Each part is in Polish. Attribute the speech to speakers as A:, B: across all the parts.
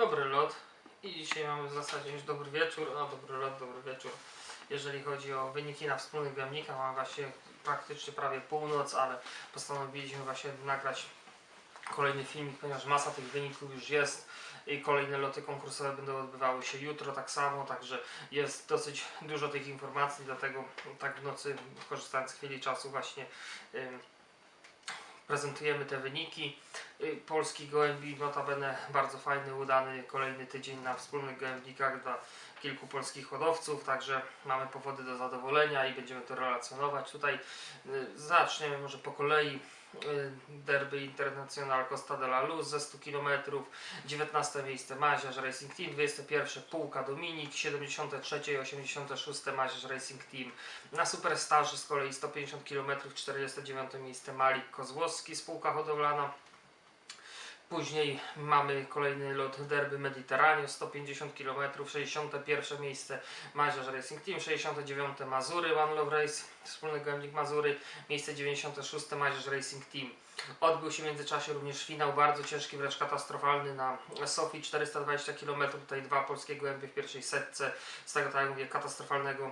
A: dobry lot i dzisiaj mamy w zasadzie już dobry wieczór, no dobry lot, dobry wieczór. Jeżeli chodzi o wyniki na wspólnych gojownikach, mam właśnie praktycznie prawie północ, ale postanowiliśmy właśnie nagrać kolejny filmik, ponieważ masa tych wyników już jest i kolejne loty konkursowe będą odbywały się jutro tak samo, także jest dosyć dużo tych informacji, dlatego tak w nocy, korzystając z chwili czasu właśnie ym, prezentujemy te wyniki. Y, Polski gołębi, notabene bardzo fajny, udany kolejny tydzień na wspólnych gołębnikach dla kilku polskich hodowców, także mamy powody do zadowolenia i będziemy to relacjonować. Tutaj y, zaczniemy może po kolei. Y, Derby International Costa de la Luz ze 100 km, 19 miejsce Maziarz Racing Team, 21 Półka Dominik, 73 i 86 Maziarz Racing Team. Na Superstarze z kolei 150 km, 49 miejsce Malik Kozłowski, spółka hodowlana. Później mamy kolejny lot Derby Mediterraneo 150 km, 61 miejsce Maziarz Racing Team, 69 Mazury One Love Race, wspólny gołębnik Mazury, miejsce 96 Maziarz Racing Team. Odbył się w międzyczasie również finał bardzo ciężki, wręcz katastrofalny na Sofii 420 km. Tutaj dwa polskie gołębie w pierwszej setce z tego tak jak mówię katastrofalnego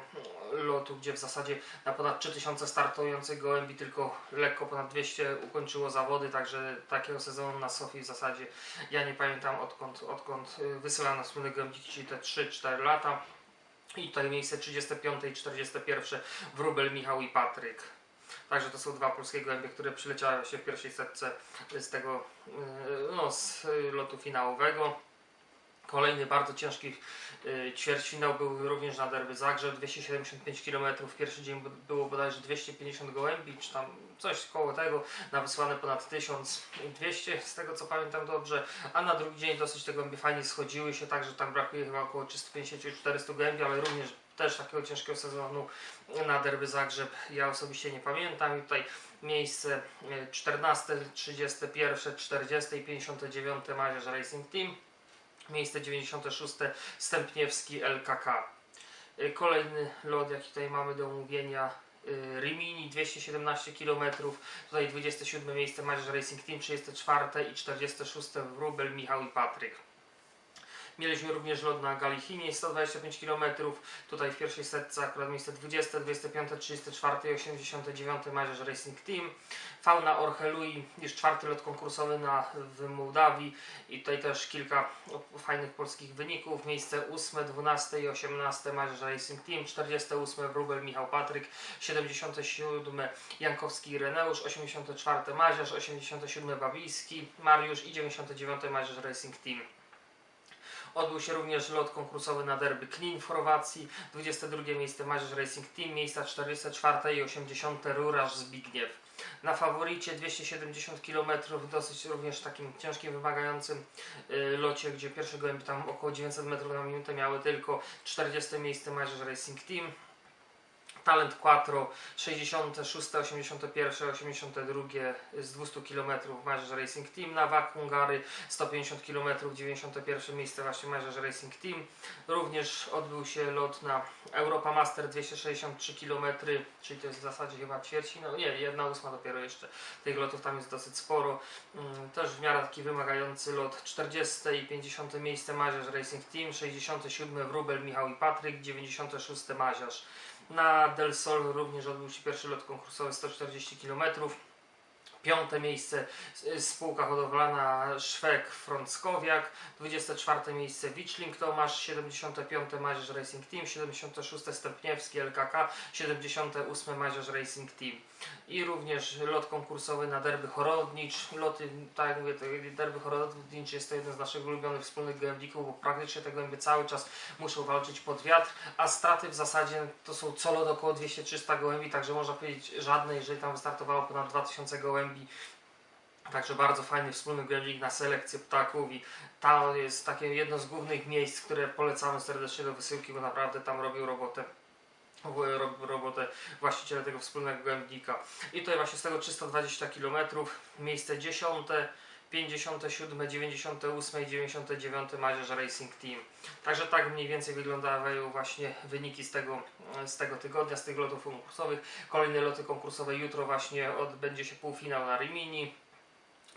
A: lotu, gdzie w zasadzie na ponad 3000 startujących gołębi tylko lekko ponad 200 ukończyło zawody, także takiego sezonu na Sofii zasadzie ja nie pamiętam odkąd, odkąd y, wysyłano gołębniki, czyli te 3-4 lata. I tutaj miejsce 35 i 41 Wróbel, Michał i Patryk. Także to są dwa polskie gołębie, które przyleciały się w pierwszej setce z tego yy, no, z y, lotu finałowego. Kolejny bardzo ciężki yy, ćwierćfinał był również na derby Zagrzeb, 275 km. Pierwszy dzień było bodajże 250 gołębi, czy tam coś koło tego, na wysłane ponad 1200 z tego co pamiętam dobrze, a na drugi dzień dosyć te gołębie fajnie schodziły się, także tam brakuje chyba około 350-400 gołębi, ale również też takiego ciężkiego sezonu na derby Zagrzeb ja osobiście nie pamiętam i tutaj miejsce e, 14, 31, 40 i 59 Maziarz Racing Team miejsce 96 Stępniewski LKK Y, kolejny lot jaki tutaj mamy do omówienia. Y, Rimini 217 km tutaj 27 miejsce Maziarz Racing Team 34 i 46 Wróbel Michał i Patryk Mieliśmy również lot na Galichinie 125 km. Tutaj w pierwszej setce akurat miejsce 20, 25, 34 i 89 Maziarz Racing Team. Fauna Orchelui, już czwarty lot konkursowy na, w Mołdawii i tutaj też kilka fajnych polskich wyników. Miejsce 8, 12 i 18 Maziarz Racing Team, 48 Wróbel Michał Patryk, 77 Jankowski Ireneusz, 84 Maziarz, 87 Bawijski Mariusz i 99 Maziarz Racing Team. Odbył się również lot konkursowy na derby Knin w Chorwacji, 22 miejsce Maziarz Racing Team, miejsca 44 i 80 Ruraż Zbigniew. Na faworycie 270 km, dosyć również takim ciężkim, wymagającym y, locie, gdzie pierwsze gołębie tam około 900 metrów na minutę miały tylko 40 miejsce Maziarz Racing Team. Talent Quattro 66, 81, 82 z 200 km Maziarz Racing Team na WAC Hungary 150 km 91 miejsce właśnie Maziarz Racing Team. Również odbył się lot na Europa Master 263 km czyli to jest w zasadzie chyba ćwierci, no nie, jedna ósma dopiero jeszcze. Tych lotów tam jest dosyć sporo. Mm, też w miarę taki wymagający lot. 40 i 50 miejsce Maziarz Racing Team 67 Wróbel Michał i Patryk 96 Maziarz. Na Del Sol również odbył się pierwszy lot konkursowy 140 km. Piąte miejsce y, spółka hodowlana Szwek Frąckowiak, 24 miejsce Wiczling Tomasz, 75 Maziarz Racing Team, 76 Stępniewski LKK, 78 Maziarz Racing Team. I również lot konkursowy na derby Chorodnicz. Loty, tak jak mówię, derby Chorodnicz jest to jeden z naszych ulubionych wspólnych gołębników, bo praktycznie te gołębie cały czas muszą walczyć pod wiatr, a straty w zasadzie to są co lot około 200-300 gołębi, także można powiedzieć żadne, jeżeli tam wystartowało ponad 2000 gołębi. Także bardzo fajny wspólny gołębnik na selekcję ptaków i to jest takie jedno z głównych miejsc, które polecamy serdecznie do wysyłki, bo naprawdę tam robią robotę robotę właściciele tego wspólnego gołębnika. I tutaj właśnie z tego 320 km, miejsce 10, 57, 98 i 99 Maziarz Racing Team. Także tak mniej więcej wyglądają właśnie wyniki z tego, z tego tygodnia, z tych lotów konkursowych. Kolejne loty konkursowe jutro właśnie odbędzie się półfinał na Rimini.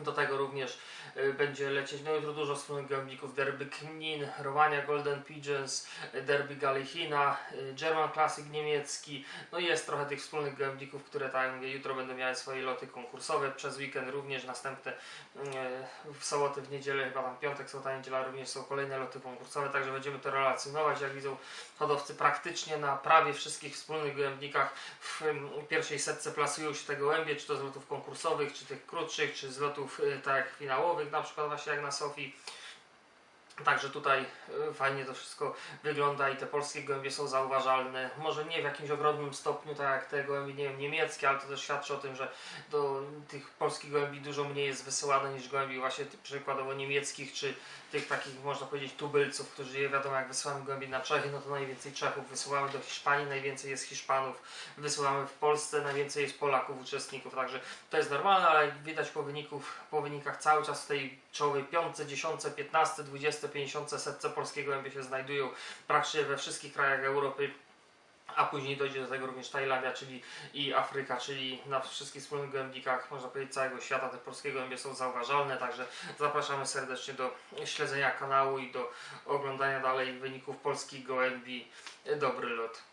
A: Do tego również y, będzie lecieć no jutro dużo wspólnych gołębników Derby Knin, Romania Golden Pigeons, y, Derby Gallichina, y, German Classic niemiecki. No jest trochę tych wspólnych gołębników, które mówię, jutro będą miały swoje loty konkursowe. Przez weekend również następne w sobotę, w niedzielę, chyba tam piątek, sobota, niedziela również są kolejne loty konkursowe, także będziemy to relacjonować. Jak widzą hodowcy praktycznie na prawie wszystkich wspólnych gołębnikach w em, pierwszej setce plasują się te gołębie, czy to z lotów konkursowych, czy tych krótszych, czy z lotów tak jak finałowych, na przykład właśnie jak na Sofii. Także tutaj y, fajnie to wszystko wygląda i te polskie gołębie są zauważalne. Może nie w jakimś ogromnym stopniu, tak jak te gołębie nie wiem, niemieckie, ale to też świadczy o tym, że do tych polskich gołębi dużo mniej jest wysyłane niż gołębi właśnie przykładowo niemieckich, czy tych takich można powiedzieć tubylców, którzy je wiadomo jak wysyłamy gołębi na Czechy, no to najwięcej Czechów wysyłamy do Hiszpanii, najwięcej jest Hiszpanów, wysyłamy w Polsce, najwięcej jest Polaków uczestników, także to jest normalne, ale widać po, wyników, po wynikach cały czas w tej czołowej piątce, dziesiątce, piętnastce, dwudzieste, pięćdziesiątce, setce polskie gołębie się znajdują praktycznie we wszystkich krajach Europy. A później dojdzie do tego również Tajlandia, czyli i Afryka, czyli na wszystkich wspólnych gołębnikach, można powiedzieć, całego świata te polskie gołębie są zauważalne, także zapraszamy serdecznie do śledzenia kanału i do oglądania dalej wyników polskich gołębi. Dobry lot.